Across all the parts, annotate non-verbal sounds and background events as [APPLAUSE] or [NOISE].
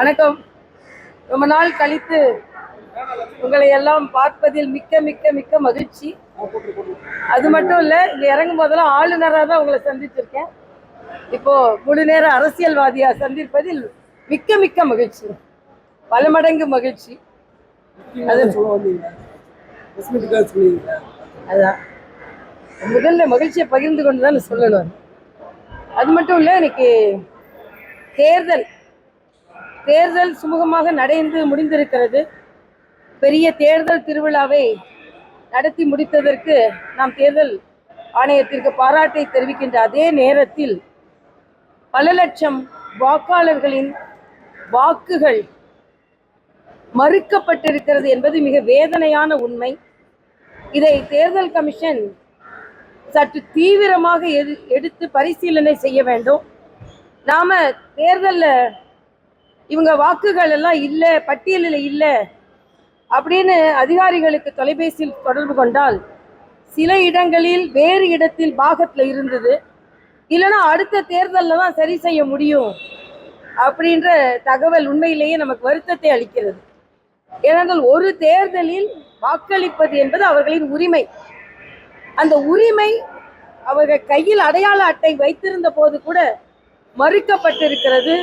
வணக்கம். ரொம்ப நாள் கழித்து உங்களை எல்லாம் பார்ப்பதில் மிக்க மிக்க மிக்க மகிழ்ச்சி. அது மட்டும் இல்லை இங்க இறங்கும் போதெல்லாம் ஆளுநராக தான் உங்களை சந்திச்சிருக்கேன். இப்போ முழு நேர அரசியல்வாதியா சந்திப்பதில் மிக்க மிக்க மகிழ்ச்சி. பல மடங்கு மகிழ்ச்சி. அதான். முதல்ல மகிழ்ச்சியை பகிர்ந்து கொண்டு தான் சொல்லணும். அது மட்டும் இல்லை இன்னைக்கு தேர்தல். தேர்தல் சுமூகமாக நடைந்து முடிந்திருக்கிறது. பெரிய தேர்தல் திருவிழாவை நடத்தி முடித்ததற்கு நாம் தேர்தல் ஆணையத்திற்கு பாராட்டை தெரிவிக்கின்ற அதே நேரத்தில் பல லட்சம் வாக்காளர்களின் வாக்குகள் மறுக்கப்பட்டிருக்கிறது என்பது மிக வேதனையான உண்மை. இதை தேர்தல் கமிஷன் சற்று தீவிரமாக எது எடுத்து பரிசீலனை செய்ய வேண்டும். நாம தேர்தலில் இவங்க வாக்குகள் எல்லாம் இல்லை பட்டியலில் இல்லை அப்படின்னு அதிகாரிகளுக்கு தொலைபேசியில் தொடர்பு கொண்டால் சில இடங்களில் வேறு இடத்தில் பாகத்தில் இருந்தது. இல்லைன்னா அடுத்த தேர்தலில் தான் சரி செய்ய முடியும் அப்படின்ற தகவல் உண்மையிலேயே நமக்கு வருத்தத்தை அளிக்கிறது. ஏனென்றால் ஒரு தேர்தலில் வாக்களிப்பது என்பது அவர்களின் உரிமை. அந்த உரிமை அவர்கள் கையில் அடையாள அட்டை வைத்திருந்த போது கூட மறுக்கப்பட்டிருக்கிறது.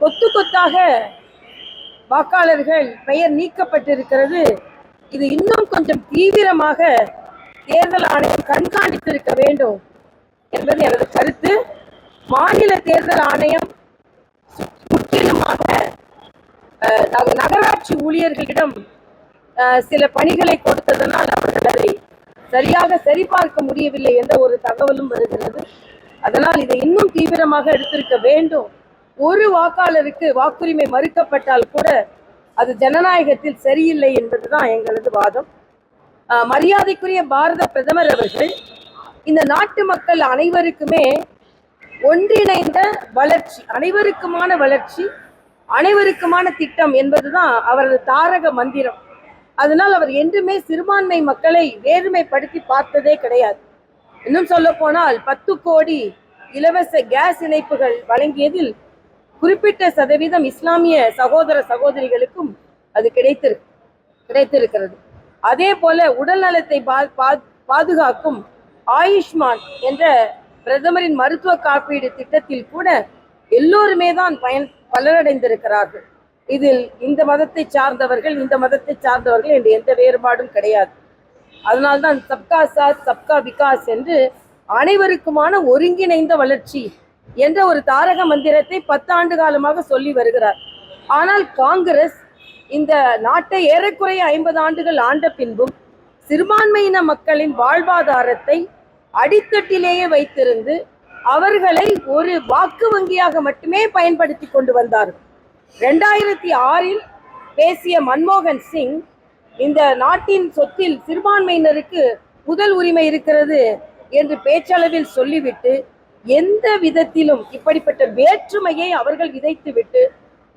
கொத்து கொத்தாக வாக்காளர்கள் பெயர் நீக்கப்பட்டிருக்கிறது. இது இன்னும் கொஞ்சம் தீவிரமாக தேர்தல் ஆணையம் கண்காணித்திருக்க வேண்டும் என்பது எனது கருத்து. மாநில தேர்தல் ஆணையம் முற்றிலுமாக அஹ், நகராட்சி ஊழியர்களிடம் சில பணிகளை கொடுத்ததனால் அவர்கள் அதை சரியாக சரிபார்க்க முடியவில்லை என்ற ஒரு தகவலும் வருகிறது. அதனால் இதை இன்னும் தீவிரமாக எடுத்திருக்க வேண்டும். ஒரு வாக்காளருக்கு வாக்குரிமை மறுக்கப்பட்டால் கூட அது ஜனநாயகத்தில் சரியில்லை என்பதுதான் எங்களது வாதம். மரியாதைக்குரிய பாரத பிரதமர் அவர்கள் இந்த நாட்டு மக்கள் அனைவருக்குமே ஒன்றிணைந்த வளர்ச்சி அனைவருக்குமான வளர்ச்சி அனைவருக்குமான திட்டம் என்பதுதான் அவரது தாரக மந்திரம். அதனால் அவர் என்றுமே சிறுபான்மை மக்களை வேறுமைப்படுத்தி பார்த்ததே கிடையாது. இன்னும் சொல்ல போனால் பத்து கோடி இலவச கேஸ் இணைப்புகள் வழங்கியதில் குறிப்பிட்ட சதவீதம் இஸ்லாமிய சகோதர சகோதரிகளுக்கும் அது கிடைத்திரு கிடைத்திருக்கிறது. அதே போல உடல் நலத்தை பா- பா- பாதுகாக்கும் ஆயுஷ்மான் என்ற பிரதமரின் மருத்துவ காப்பீடு திட்டத்தில் கூட எல்லோருமே தான் பயன் பலனடைந்திருக்கிறார்கள். இதில் இந்த மதத்தை சார்ந்தவர்கள் இந்த மதத்தை சார்ந்தவர்கள் என்று எந்த வேறுபாடும் கிடையாது. அதனால்தான் சப்கா சாத் சப்கா விகாஸ் என்று அனைவருக்குமான ஒருங்கிணைந்த வளர்ச்சி என்ற ஒரு தாரக மந்திரத்தை பத்தாண்டு காலமாக சொல்லி வருகிறார். ஆனால் காங்கிரஸ் இந்த நாட்டை ஏறக்குறைய ஐம்பது ஆண்டுகள் ஆண்ட பின்பும் சிறுபான்மையின மக்களின் வாழ்வாதாரத்தை அடித்தட்டிலேயே வைத்திருந்து அவர்களை ஒரு வாக்கு வங்கியாக மட்டுமே பயன்படுத்தி கொண்டு வந்தார்கள் ரெண்டாயிரத்தி ஆறில் பேசிய மன்மோகன் சிங் இந்த நாட்டின் சொத்தில் சிறுபான்மையினருக்கு முதல் உரிமை இருக்கிறது என்று பேச்சளவில் சொல்லிவிட்டு எந்த விதத்திலும் இப்படிப்பட்ட வேற்றுமையை அவர்கள் விதைத்துவிட்டு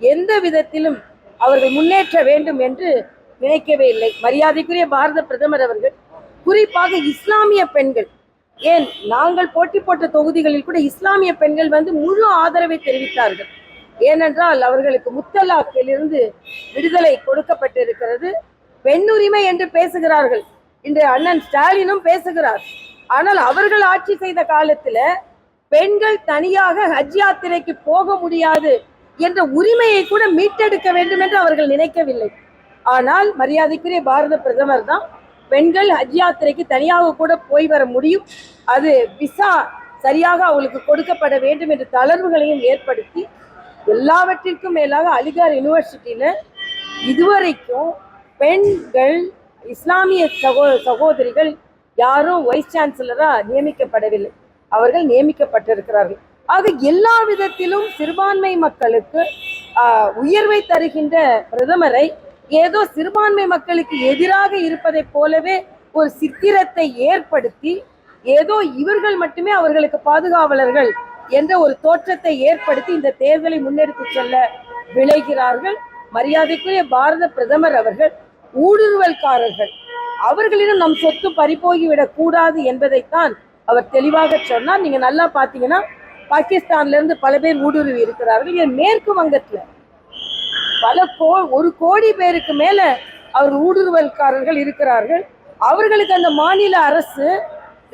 எந்த விதத்திலும் அவர்கள் முன்னேற்ற வேண்டும் என்று நினைக்கவே இல்லை. மரியாதைக்குரிய பாரத பிரதமர் அவர்கள் குறிப்பாக இஸ்லாமிய பெண்கள் ஏன் நாங்கள் போட்டி போட்ட தொகுதிகளில் கூட இஸ்லாமிய பெண்கள் வந்து முழு ஆதரவை தெரிவித்தார்கள். ஏனென்றால் அவர்களுக்கு முத்தலாக்கிலிருந்து விடுதலை கொடுக்கப்பட்டிருக்கிறது. பெண்ணுரிமை என்று பேசுகிறார்கள். இன்று அண்ணன் ஸ்டாலினும் பேசுகிறார். ஆனால் அவர்கள் ஆட்சி செய்த காலத்தில் பெண்கள் தனியாக ஹஜ் யாத்திரைக்கு போக முடியாது என்ற உரிமையை கூட மீட்டெடுக்க வேண்டும் என்று அவர்கள் நினைக்கவில்லை. ஆனால் மரியாதைக்குரிய பாரத பிரதமர் தான் பெண்கள் ஹஜ் யாத்திரைக்கு தனியாக கூட போய் வர முடியும். அது விசா சரியாக அவளுக்கு கொடுக்கப்பட வேண்டும் என்ற தளர்வுகளையும் ஏற்படுத்தி எல்லாவற்றிற்கும் மேலாக அலிகார் யூனிவர்சிட்டியில் இதுவரைக்கும் பெண்கள் இஸ்லாமிய சகோ சகோதரிகள் யாரும் வைஸ் சான்சலராக நியமிக்கப்படவில்லை. அவர்கள் நியமிக்கப்பட்டிருக்கிறார்கள். ஆக எல்லா விதத்திலும் சிறுபான்மை மக்களுக்கு உயர்வை தருகின்ற பிரதமரை ஏதோ சிறுபான்மை மக்களுக்கு எதிராக இருப்பதைப் போலவே ஒரு சித்திரத்தை ஏற்படுத்தி ஏதோ இவர்கள் மட்டுமே அவர்களுக்கு பாதுகாவலர்கள் என்ற ஒரு தோற்றத்தை ஏற்படுத்தி இந்த தேர்தலை முன்னெடுத்து செல்ல விளைகிறார்கள் மரியாதைக்குரிய பாரத பிரதமர் அவர்கள் ஊடுருவல்காரர்கள். அவர்களிடம் நம் சொத்து பறிபோகிவிடக் கூடாது என்பதைத்தான் அவர் தெளிவாக சொன்னார் நீங்க நல்லா பார்த்தீங்கன்னா பாகிஸ்தான்ல இருந்து பல பேர் ஊடுருவி இருக்கிறார்கள். ஏன் மேற்கு வங்கத்துல பல கோ ஒரு கோடி பேருக்கு மேல அவர் ஊடுருவல்காரர்கள் இருக்கிறார்கள். அவர்களுக்கு அந்த மாநில அரசு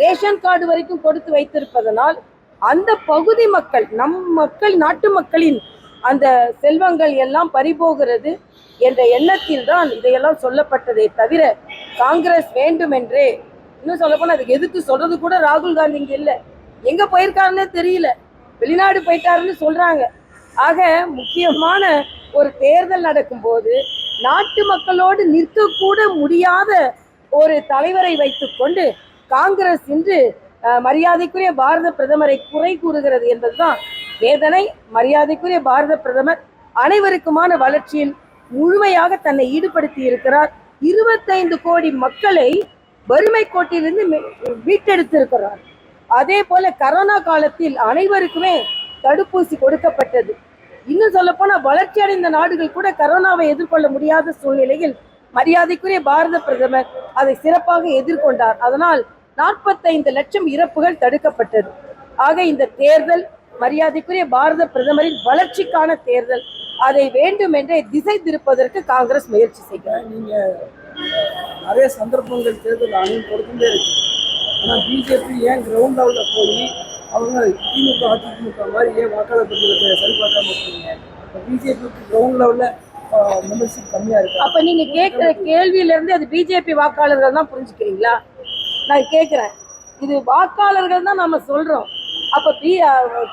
ரேஷன் கார்டு வரைக்கும் கொடுத்து வைத்திருப்பதனால் அந்த பகுதி மக்கள் நம் மக்கள் நாட்டு மக்களின் அந்த செல்வங்கள் எல்லாம் பறிபோகிறது என்ற எண்ணத்தில் தான் இதையெல்லாம் சொல்லப்பட்டதே தவிர காங்கிரஸ் வேண்டுமென்றே இன்னும் சொல்ல போனால் அதுக்கு எதுக்கு சொல்றது கூட ராகுல் காந்தி இங்கே இல்லை. எங்கே போயிருக்காருன்னே தெரியல. வெளிநாடு போயிட்டாருன்னு சொல்றாங்க. ஆக முக்கியமான ஒரு தேர்தல் நடக்கும்போது நாட்டு மக்களோடு நிற்கக்கூட முடியாத ஒரு தலைவரை வைத்துக்கொண்டு காங்கிரஸ் இன்று மரியாதைக்குரிய பாரத பிரதமரை குறை கூறுகிறது என்பதுதான் வேதனை. மரியாதைக்குரிய பாரத பிரதமர் அனைவருக்குமான வளர்ச்சியில் முழுமையாக தன்னை ஈடுபடுத்தி இருக்கிறார் இருபத்தைந்து கோடி மக்களை வறுமை கோட்டிலிருந்து வீட்டெடுத்திருக்கிறார் மீட்டெடுத்திருக்கிறார். அதே போல கரோனா காலத்தில் அனைவருக்குமே தடுப்பூசி கொடுக்கப்பட்டது. இன்னும் சொல்ல வளர்ச்சி அடைந்த நாடுகள் கூட கரோனாவை எதிர்கொள்ள முடியாத சூழ்நிலையில் மரியாதைக்குரிய பாரத பிரதமர் அதை சிறப்பாக எதிர்கொண்டார். அதனால் நாற்பத்தைந்து லட்சம் இறப்புகள் தடுக்கப்பட்டது. ஆக இந்த தேர்தல் மரியாதைக்குரிய பாரத பிரதமரின் வளர்ச்சிக்கான தேர்தல். அதை வேண்டுமென்றே திசை திருப்பதற்கு காங்கிரஸ் முயற்சி செய்கிறார். நீங்க நிறைய சந்தர்ப்பங்கள் தேர்தல் ஆணையம் கொடுத்துட்டே இருக்கு. ஆனா பிஜேபி ஏன் கிரவுண்ட் லெவல்ல போய் அவங்க திமுக அதிமுக மாதிரி ஏன் வாக்காளர் பட்டியலை சரி பார்க்காம இருக்கீங்க பிஜேபிக்கு கிரவுண்ட் லெவல்ல மெம்பர்ஷிப் கம்மியா இருக்கு? அப்ப நீங்க கேட்கிற கேள்வியில இருந்து அது பிஜேபி வாக்காளர்கள் தான் புரிஞ்சுக்கிறீங்களா? நான் கேட்கிறேன். இது வாக்காளர்கள் தான் நம்ம சொல்றோம். அப்ப பி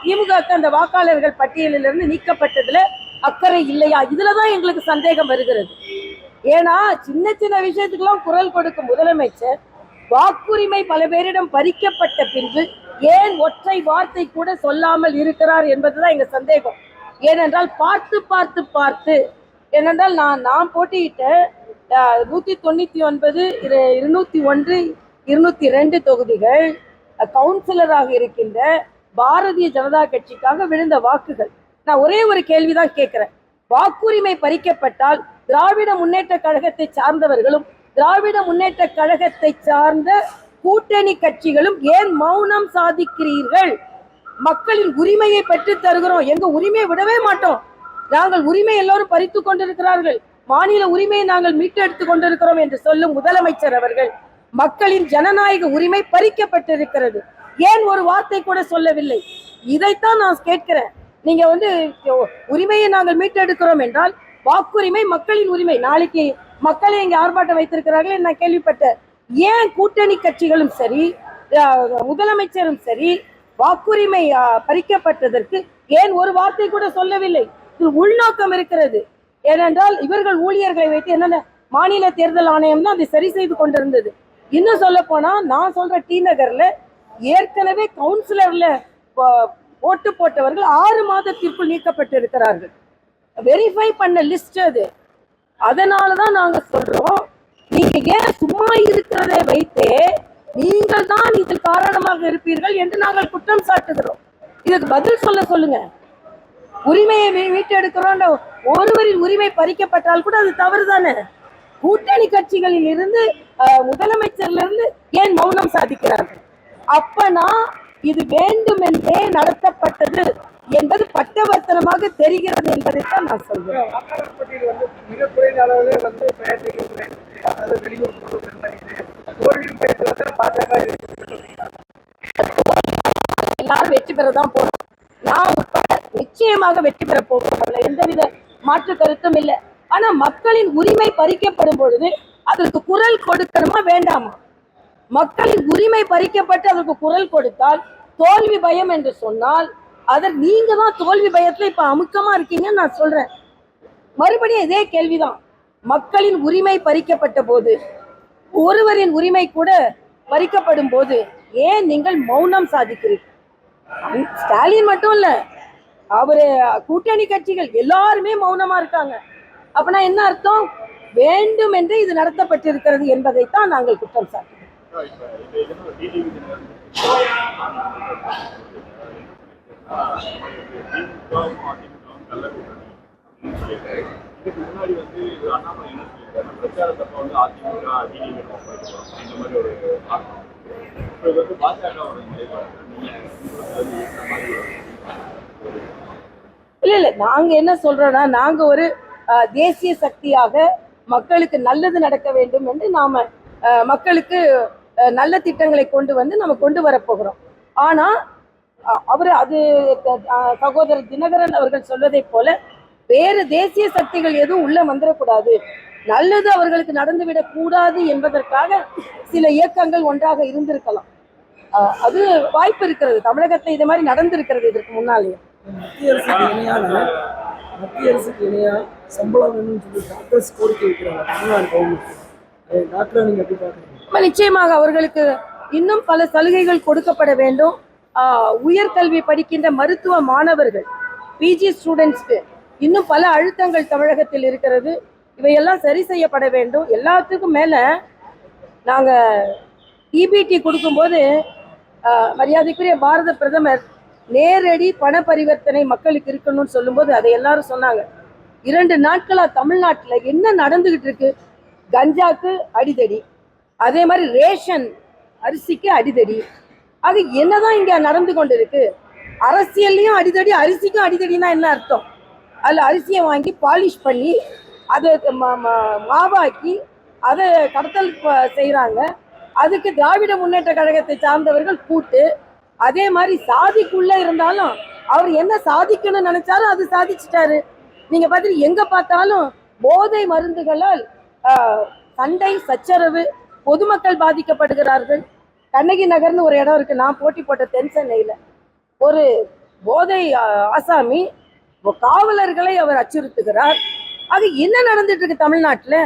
திமுக அந்த வாக்காளர்கள் பட்டியலில் இருந்து நீக்கப்பட்டதுல அக்கறை இல்லையா? இதுலதான் எங்களுக்கு சந்தேகம் வருகிறது. ஏன்னா சின்ன சின்ன விஷயத்துக்கெல்லாம் குரல் கொடுக்கும் முதலமைச்சர் வாக்குரிமை பல பேரிடம் பறிக்கப்பட்ட பின்பு ஏன் ஒற்றை வார்த்தை கூட சொல்லாமல் இருக்கிறார் என்பதுதான் எங்க சந்தேகம். ஏனென்றால் பார்த்து பார்த்து பார்த்து ஏனென்றால் நான் நான் போட்டியிட்ட நூற்றி நூத்தி தொண்ணூத்தி ஒன்பது இரு- இருநூத்தி ஒன்று இருநூத்தி ரெண்டு தொகுதிகள் கவுன்சிலராக இருக்கின்ற பாரதிய ஜனதா கட்சிக்காக விழுந்த வாக்குகள். நான் ஒரே ஒரு கேள்விதான் கேட்கிறேன். வாக்குரிமை பறிக்கப்பட்டால் திராவிட முன்னேற்ற கழகத்தை சார்ந்தவர்களும் திராவிட முன்னேற்ற கழகத்தை சார்ந்த கூட்டணி கட்சிகளும் ஏன் மௌனம் சாதிக்கிறீர்கள்? மக்களின் உரிமையை பெற்றுத் தருகிறோம். எங்க உரிமையை விடவே மாட்டோம். நாங்கள் உரிமை எல்லோரும் பறித்து கொண்டிருக்கிறார்கள். மாநில உரிமையை நாங்கள் மீட்டெடுத்துக் கொண்டிருக்கிறோம் என்று சொல்லும் முதலமைச்சர் அவர்கள் மக்களின் ஜனநாயக உரிமை பறிக்கப்பட்டிருக்கிறது. ஏன் ஒரு வார்த்தை கூட சொல்லவில்லை? இதைத்தான் நான் கேட்கிறேன். நீங்க வந்து உரிமையை நாங்கள் மீட்டெடுக்கிறோம் என்றால் வாக்குரிமை மக்களின் உரிமை. நாளைக்கு மக்களை இங்கே ஆர்ப்பாட்டம் வைத்திருக்கிறார்கள் நான் கேள்விப்பட்டேன். ஏன் கூட்டணி கட்சிகளும் சரி முதலமைச்சரும் சரி வாக்குரிமை பறிக்கப்பட்டதற்கு ஏன் ஒரு வார்த்தை கூட சொல்லவில்லை? இது உள்நோக்கம் இருக்கிறது. ஏனென்றால் இவர்கள் ஊழியர்களை வைத்து என்னென்ன மாநில தேர்தல் ஆணையம் தான் அதை சரி செய்து கொண்டிருந்தது. இன்னும் சொல்ல போனா நான் சொல்ற டி நகர்ல ஏற்கனவே கவுன்சிலர்ல ஓட்டு போட்டவர்கள் ஆறு மாதத்திற்குள் நீக்கப்பட்டு இருக்கிறார்கள் வெரிஃபை பண்ண லிஸ்ட் அது. அதனால தான் நாங்கள் சொல்கிறோம் நீங்கள் ஏன் சும்மா இருக்கிறதை வைத்தே நீங்கள் தான் இதில் காரணமாக இருப்பீர்கள் என்று நாங்கள் குற்றம் சாட்டுகிறோம். இதுக்கு பதில் சொல்ல சொல்லுங்க. உரிமையை மீ- மீட்டெடுக்கிறோம் ஒருவரின் உரிமை பறிக்கப்பட்டால் கூட அது தவறு தானே கூட்டணி கட்சிகளில் இருந்து முதலமைச்சர்ல இருந்து ஏன் மௌனம் சாதிக்கிறார்கள்? அப்பனா இது வேண்டுமென்றே நடத்தப்பட்டது என்பது பட்டவர்த்தனமாக தெரிகிறது என்பதைத்தான் நான் சொல்கிறேன் எல்லாரும் வெற்றி பெற தான் போறோம். நான் நிச்சயமாக வெற்றி பெற போகிறோம் எந்தவித மாற்று கருத்தும் இல்லை. ஆனா மக்களின் உரிமை பறிக்கப்படும் பொழுது அதற்கு குரல் கொடுக்கணுமா வேண்டாமா? மக்களின் உரிமை பறிக்கப்பட்டு அதற்கு குரல் கொடுத்தால் தோல்வி பயம் என்று சொன்னால் அதற்கு நீங்க தான் தோல்வி பயத்துல இப்ப அமுக்கமா இருக்கீங்கன்னு நான் சொல்றேன். மறுபடியும் இதே கேள்விதான். மக்களின் உரிமை பறிக்கப்பட்ட போது ஒருவரின் உரிமை கூட பறிக்கப்படும் போது ஏன் நீங்கள் மௌனம் சாதிக்கிறீர்கள்? ஸ்டாலின் மட்டும் இல்ல அவரு கூட்டணி கட்சிகள் எல்லாருமே மௌனமா இருக்காங்க. அப்பனா என்ன அர்த்தம்? வேண்டும் என்று இது நடத்தப்பட்டிருக்கிறது என்பதைத்தான் நாங்கள் குற்றம் சாட்டுகிறோம். இதுக்கு முன்னாடி வந்து அண்ணாமலை என்ன சொல்லியிருக்காரு பிரச்சாரத்தப்ப வந்து அதிமுக டிடிவி இந்த மாதிரி ஒரு இப்போ வந்து பாஜகவோட இல்ல இல்ல நாங்க என்ன சொல்றோம்னா நாங்க ஒரு அஹ், தேசிய சக்தியாக மக்களுக்கு நல்லது நடக்க வேண்டும் என்று நாம அஹ், மக்களுக்கு நல்ல திட்டங்களை கொண்டு வந்து நம்ம கொண்டு வரப்போகிறோம். ஆனா அவர் அது சகோதரர் தினகரன் அவர்கள் சொல்வதைப் போல வேறு தேசிய சக்திகள் எதுவும் உள்ள வந்துடக்கூடாது நல்லது அவர்களுக்கு நடந்துவிடக் கூடாது என்பதற்காக சில இயக்கங்கள் ஒன்றாக இருந்திருக்கலாம். அது வாய்ப்பு இருக்கிறது. தமிழகத்தில் இது மாதிரி நடந்திருக்கிறது இதற்கு முன்னாலேயே. மத்திய அரசுக்கு இணையான மத்திய அரசுக்கு இணையாக சம்பளம் வேணும்னு சொல்லி டாக்டர்ஸ் கோரிக்கை வைக்கிறாங்க. தமிழ்நாடு கவர்மெண்ட் டாக்டரை நீங்கள் எப்படி பார்க்குறீங்க? நம்ம நிச்சயமாக அவர்களுக்கு இன்னும் பல சலுகைகள் கொடுக்கப்பட வேண்டும். உயர்கல்வி படிக்கின்ற மருத்துவ மாணவர்கள் பிஜி ஸ்டூடெண்ட்ஸ்க்கு இன்னும் பல அழுத்தங்கள் தமிழகத்தில் இருக்கிறது. இவையெல்லாம் சரி செய்யப்பட வேண்டும். எல்லாத்துக்கும் மேலே நாங்கள் இபிடி கொடுக்கும்போது மரியாதைக்குரிய பாரத பிரதமர் நேரடி பண பரிவர்த்தனை மக்களுக்கு இருக்கணும்னு சொல்லும்போது அதை எல்லாரும் சொன்னாங்க. இரண்டு நாட்களாக தமிழ்நாட்டில் என்ன நடந்துகிட்டு இருக்கு? கஞ்சாக்கு அடிதடி. அதே மாதிரி ரேஷன் அரிசிக்கு அடிதடி. அது என்னதான் இங்க நடந்து கொண்டு இருக்கு அரசியல்லையும் அடிதடி அரிசிக்கும் அடிதடினா என்ன அர்த்தம்? அதில் அரிசியை வாங்கி பாலிஷ் பண்ணி அதை மாவாக்கி அதை கடத்தல் செய்கிறாங்க அதுக்கு திராவிட முன்னேற்ற கழகத்தை சார்ந்தவர்கள் கூட்டு அதே மாதிரி சாதிக்குள்ளே இருந்தாலும் அவர் என்ன சாதிக்கணும்னு நினைச்சாலும் அது சாதிச்சிட்டாரு. நீங்க பார்த்துட்டு எங்க பார்த்தாலும் போதை மருந்துகளால் சண்டை சச்சரவு பொதுமக்கள் பாதிக்கப்படுகிறார்கள். கண்ணகி நகர்னு ஒரு இடம் இருக்கு. நான் போட்டி போட்ட தென் சென்னையில் ஒரு போதை ஆசாமி காவலர்களை அவர் அச்சுறுத்துகிறார். ஆக என்ன நடந்துட்டு இருக்கு தமிழ்நாட்டில்?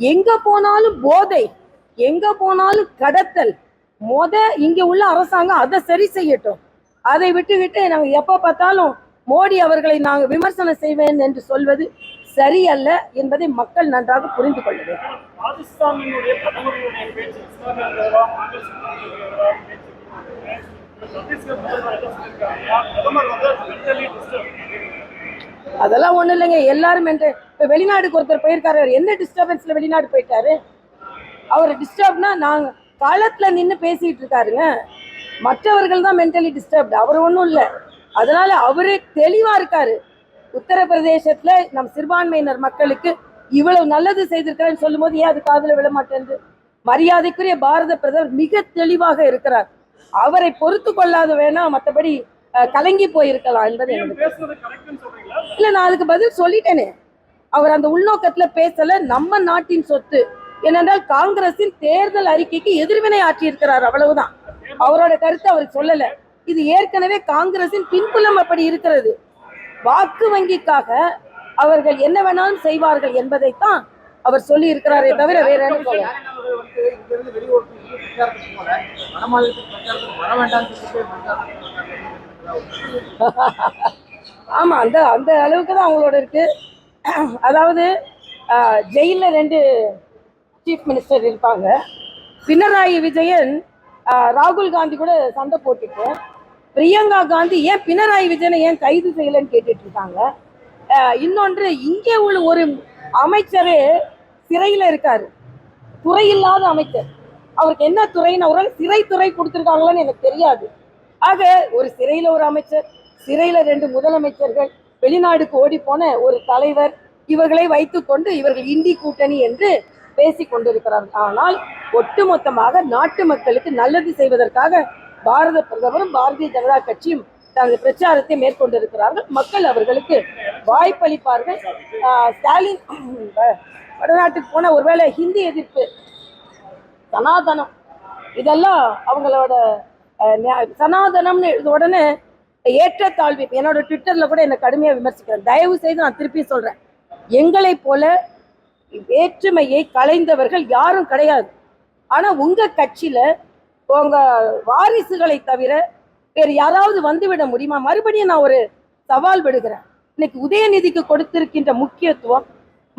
எங்க போனாலும் போதை எங்க போனாலும் கடத்தல். மொத இங்க உள்ள அரசாங்கம் அதை சரி செய்யட்டும். அதை விட்டுவிட்டு நாங்கள் எப்போ பார்த்தாலும் மோடி அவர்களை நாங்கள் விமர்சனம் செய்வேன் என்று சொல்வது சரியல்ல என்பதை மக்கள் நன்றாக புரிந்து கொள்ள வேண்டும். அதெல்லாம் ஒண்ணும் இல்லைங்க. எல்லாரும் என்று இப்ப வெளிநாடுக்கு ஒருத்தர் போயிருக்காரு. அவர் என்ன டிஸ்டர்பன்ஸ்ல வெளிநாடு போயிட்டாரு? அவர் டிஸ்டர்ப்னா நாங்க களத்துல நின்று பேசிட்டு இருக்காருங்க. மற்றவர்கள் தான் மென்டலி டிஸ்டர்ப்டு அவர் ஒன்றும் இல்லை. அதனால அவரே தெளிவா இருக்காரு. உத்தரப்பிரதேசத்துல நம் சிறுபான்மையினர் மக்களுக்கு இவ்வளவு நல்லது செய்திருக்கிறேன்னு சொல்லும்போது ஏன் அது காதுல விழ மாட்டேங்குது மரியாதைக்குரிய பாரத பிரதமர் மிக தெளிவாக இருக்கிறார். அவரை பொறுத்து கொள்ளாத வேணா மற்றபடி கலங்கி போயிருக்கலாம் என்பது இல்ல நான் அதுக்கு பதில் சொல்லிட்டேனே. அவர் அந்த உள்நோக்கத்துல பேசல நம்ம நாட்டின் சொத்து. ஏனென்றால் காங்கிரசின் தேர்தல் அறிக்கைக்கு எதிர்வினை ஆற்றியிருக்கிறார் அவ்வளவுதான். அவரோட கருத்தை அவர் சொல்லல. இது ஏற்கனவே காங்கிரசின் பின்புலம் அப்படி இருக்கிறது. வாக்கு வங்கிக்காக அவர்கள் என்ன வேணாலும் செய்வார்கள் என்பதைத்தான் அவர் சொல்லி? இருக்கிறாரே தவிர வேற ஆமா அந்த அந்த அளவுக்கு தான் அவங்களோட இருக்கு. அதாவது ஜெயில்ல ரெண்டு சீஃப் மினிஸ்டர் இருப்பாங்க. பினராயி விஜயன் ராகுல் காந்தி கூட சண்டை போட்டுட்டு பிரியங்கா காந்தி ஏன் பினராயி விஜயனை ஏன் கைது செய்யலைன்னு கேட்டுட்டு இருக்காங்க. இன்னொன்று இங்கே உள்ள ஒரு அமைச்சரே சிறையில் இருக்காரு. துறை இல்லாத அமைச்சர். அவருக்கு என்ன துறைன்னு அவரால் சிறைத்துறை கொடுத்துருக்காங்களான்னு எனக்கு தெரியாது. ஆக ஒரு சிறையில் ஒரு அமைச்சர் சிறையில் ரெண்டு முதலமைச்சர்கள் வெளிநாடுக்கு ஓடி போன ஒரு தலைவர் இவர்களை வைத்துக்கொண்டு இவர்கள் இந்தி கூட்டணி என்று பேசி கொண்டிருக்கிறார்கள். ஆனால் ஒட்டுமொத்தமாக நாட்டு மக்களுக்கு நல்லது செய்வதற்காக பாரத பிரதமரும் பாரதிய ஜனதா கட்சியும் தனது பிரச்சாரத்தை மேற்கொண்டிருக்கிறார்கள். மக்கள் அவர்களுக்கு வாய்ப்பளிப்பார்கள். ஸ்டாலின் [CLEARS THROAT] வடநாட்டுக்கு போன ஒருவேளை ஹிந்தி எதிர்ப்பு சனாதனம் இதெல்லாம் அவங்களோட சனாதனம்னு எழுத உடனே ஏற்றத்தாழ்வு என்னோட ட்விட்டர்ல கூட என்னை கடுமையா விமர்சிக்கிறேன். தயவு செய்து நான் திருப்பி சொல்றேன். எங்களை போல வேற்றுமையை கலைந்தவர்கள் யாரும் கிடையாது. ஆனா உங்க கட்சியில உங்க வாரிசுகளை தவிர வேறு யாராவது வந்துவிட முடியுமா? மறுபடியும் நான் ஒரு சவால் விடுகிறேன். இன்னைக்கு உதயநிதிக்கு கொடுத்திருக்கின்ற முக்கியத்துவம்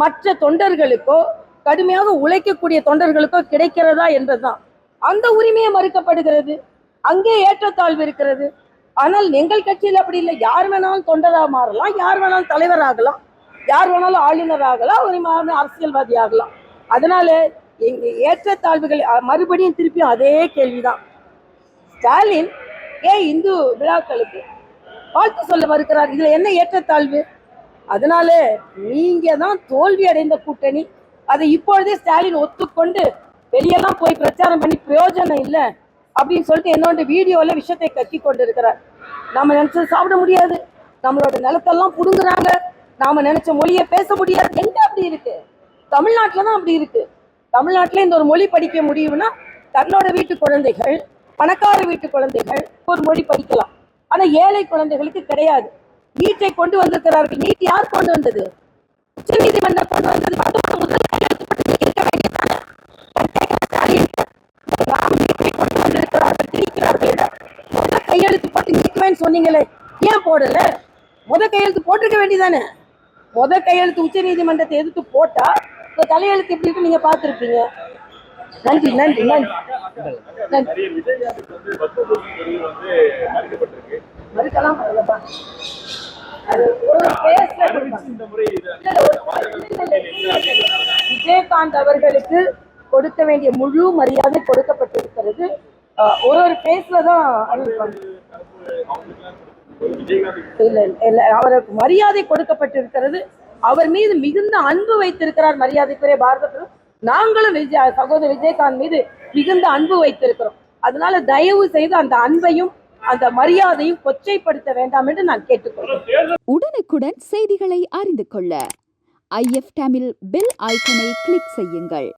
மற்ற தொண்டர்களுக்கோ கடுமையாக உழைக்கக்கூடிய தொண்டர்களுக்கோ கிடைக்கிறதா என்பதுதான். அந்த உரிமையை மறுக்கப்படுகிறது. அங்கே ஏற்றத்தாழ்வு இருக்கிறது. ஆனால் எங்கள் கட்சியில் அப்படி இல்லை. யார் வேணாலும் தொண்டராக மாறலாம். யார் வேணாலும் தலைவராகலாம். யார் வேணாலும் ஆளுநர் ஆகலாம் ஒரு அரசியல்வாதி ஆகலாம். அதனால எங்க ஏற்றத்தாழ்வுகள் மறுபடியும் திருப்பியும் அதே கேள்விதான். ஸ்டாலின் ஏன் இந்து விழாக்களுக்கு வாழ்த்து சொல்ல மறுக்கிறார். இதுல என்ன ஏற்றத்தாழ்வு? அதனால நீங்க தான் தோல்வி அடைந்த கூட்டணி. அதை இப்பொழுதே ஸ்டாலின் ஒத்துக்கொண்டு வெளியெல்லாம் போய் பிரச்சாரம் பண்ணி பிரயோஜனம் இல்லை அப்படின்னு சொல்லிட்டு என்னோட வீடியோல விஷயத்தை கக்கி கொண்டு இருக்கிறார் நம்ம நினைச்சது சாப்பிட முடியாது. நம்மளோட நிலத்தெல்லாம் புடுங்குறாங்க. நாம நினைச்ச மொழியை பேச முடியாது. எங்க அப்படி இருக்கு? தமிழ்நாட்டில தான் அப்படி இருக்கு. தமிழ்நாட்டுல இந்த ஒரு மொழி படிக்க முடியும்னா தன்னோட வீட்டு குழந்தைகள் பணக்கார வீட்டு குழந்தைகள் ஒரு மொழி படிக்கலாம். ஆனா ஏழை குழந்தைகளுக்கு கிடையாது. நீட்டை கொண்டு வந்திருக்கிறார்கள். நீட் யார் கொண்டு வந்தது? உச்சநீதிமன்றம் கொண்டு வந்தது. அதுவும் முதல் இருக்க கொண்டு வந்திருக்கிறார்கள் திணிக்கிறார்கள் கையெழுத்து போட்டு நீக்குவேன்னு சொன்னீங்களே. ஏன் போடல? முத கையெழுத்து போட்டிருக்க வேண்டியதானே முத கையெழுத்து உச்ச நீதிமன்றத்தை எதிர்த்து போட்டா இப்ப தலையெழுத்து எப்படி இருக்கு? நீங்க பார்த்திருப்பீங்க. நன்றி நன்றி நன்றி. நன்றி. மறுக்கலாம். விஜயகாந்த் அவர்களுக்கு கொடுக்க வேண்டிய முழு மரியாதை கொடுக்கப்பட்டிருக்கிறது. ஒரு ஒரு பேஸ்ல தான் இல்ல இல்ல அவருக்கு மரியாதை கொடுக்கப்பட்டிருக்கிறது. அவர் மீது மிகுந்த அன்பு வைத்திருக்கிறார் மரியாதைக்குரிய பாரத நாங்களும் விஜய் சகோதரர் விஜயகாந்த் மீது மிகுந்த அன்பு வைத்திருக்கிறோம். அதனால தயவு செய்து அந்த அன்பையும் அந்த மரியாதையும் கொச்சைப்படுத்த வேண்டாம் என்று நான் கேட்டுக்கொள்கிறேன். உடனுக்குடன் செய்திகளை அறிந்து கொள்ள ஐஎஃப் தமிழ் பெல் ஐக்கனை கிளிக் செய்யுங்கள்.